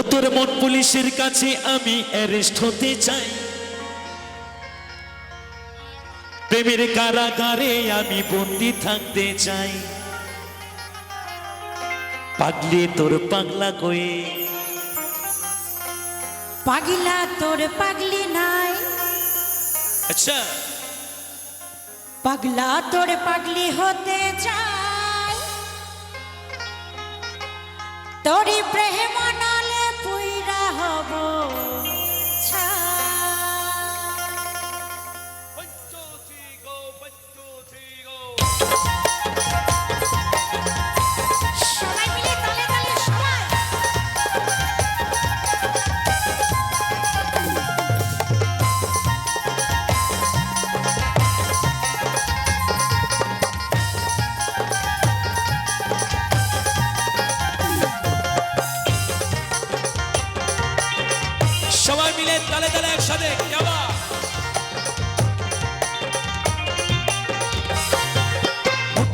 ও তোর মন পুলিশের কাছে আমি অ্যারেস্ট হতে চাই। প্রেমের কারাগারে আমি বন্দি থাকতে চাই। পাগলি তোর পাগলা কয়ে পাগলা তোর পাগলি নাই। আচ্ছা। পাগলা তোর পাগলি হতে চাই। তোরি প্রেম নালে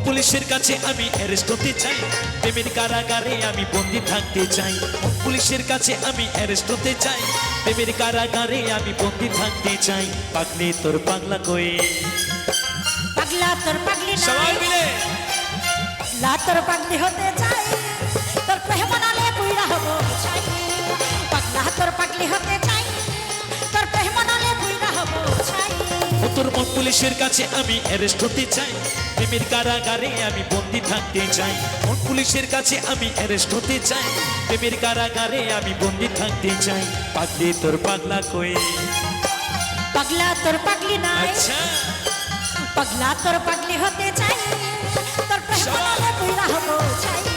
পুলিশের কাছে আমি অ্যারেস্ট হতে চাই। প্রেমের কারাগারে আমি বন্দি থাকতে চাই। পুলিশের কাছে আমি অ্যারেস্ট হতে চাই। প্রেমের কারাগারে আমি বন্দি থাকতে চাই। পাগলি তোর পাগলা কয়ে পাগলা তোর পাগলি সবাই মিলে। লা তোর পাগলি হতে চাই। তোর মন পুলিশের কাছে আমি অ্যারেস্ট হতে চাই। প্রেমের কারাগারে আমি বন্দি থাকতে চাই। মন পুলিশের কাছে আমি অ্যারেস্ট হতে চাই? প্রেমের কারাগারে আমি বন্দি থাকতে চাই। পাগলি তোর পাগলা কয়ে পাগলা তোর পাগলি নাই। আচ্ছা। পাগলা তোর পাগলি হতে চাই। তোর প্রেম হব চাই।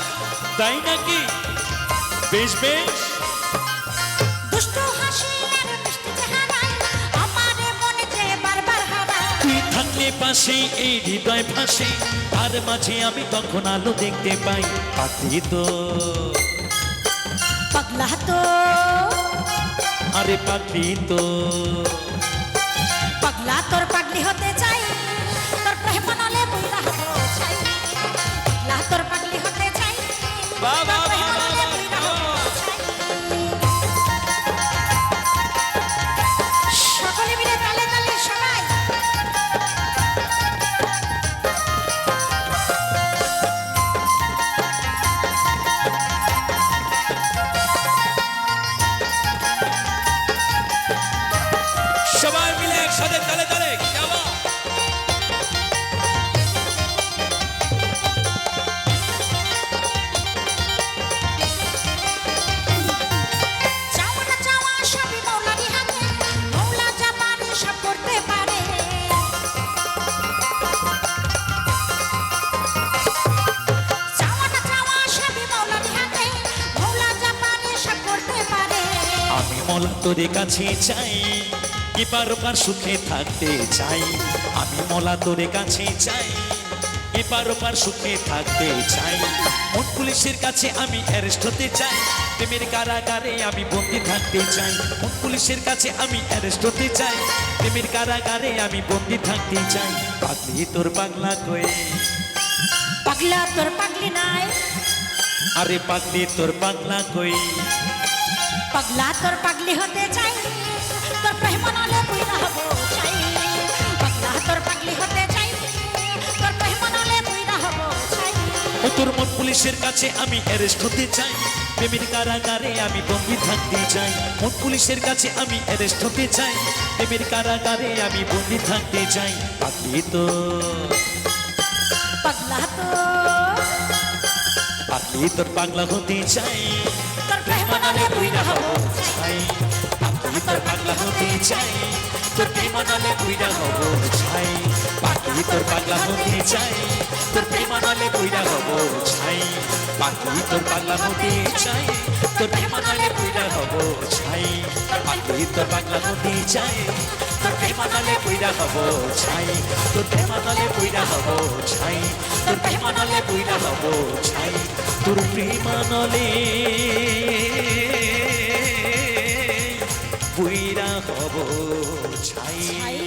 তাই নাকি? বেশ বেশ। থাকলে পাশে এই হৃদয় ফাঁসে। আর মাঝে আমি তখন আলো দেখতে পাই। পাখি তো। পাগলা তো। আরে তো। পাগলা তোর পাগলি হতে চাই মলা তোরে কাছে চাই? এবার ওপার সুখে থাকতে চাই? আমি মলা তোরে কাছে চাই। এবার ওপার সুখে থাকতে চাই? মন পুলিশের কাছে আমি অ্যারেস্ট হতে চাই। প্রেমের কারাগারে আমি বন্দি থাকতে চাই। মন পুলিশের কাছে আমি অ্যারেস্ট হতে চাই। প্রেমের কারাগারে আমি বন্দি থাকতে চাই। পাগলি তোর পাগলা কয়ে পাগলা তোর পাগলি নাই। আরে পাগলি তোর পাগলা কই? পাগলা তোর পাগলি হতে চাই। তোর প্রেম নালে হব চাই। পাগলা তোর পাগলি হতে চাই। তোর প্রেম নালে হব চাই। ও তোর মন পুলিশের কাছে আমি অ্যারেস্ট হতে চাই। প্রেমের কারাগারে আমি বন্দি থাকতে চাই। মন পুলিশের কাছে আমি অ্যারেস্ট হতে চাই। প্রেমের কারাগারে আমি বন্দি থাকতে চাই। পাগলি তো। পাগলা তো। পাগলি তোর পাগলা হতে চাই। তোর প্রেম নালে বুইরা হব চাই চাই পাগলি তোর পাগলা হতে চাই তোর প্রেমানালে বুইরা হব ছাই পাখি তোর পাগলা হতে চাই তোর প্রেমানলে বুইরা হব ছাই পাখি তোর পাগলা হতে চাই তোর প্রেমানলে বুইরা হব ছাই। পাখি তোর পাগলা হতে চাই তোর প্রেমানলে বুইরা হব ছাই। তোর প্রেমানলে বুইরা হব ছাই, তোর প্রেমানলে বুইরা হব ছাই। ছাই।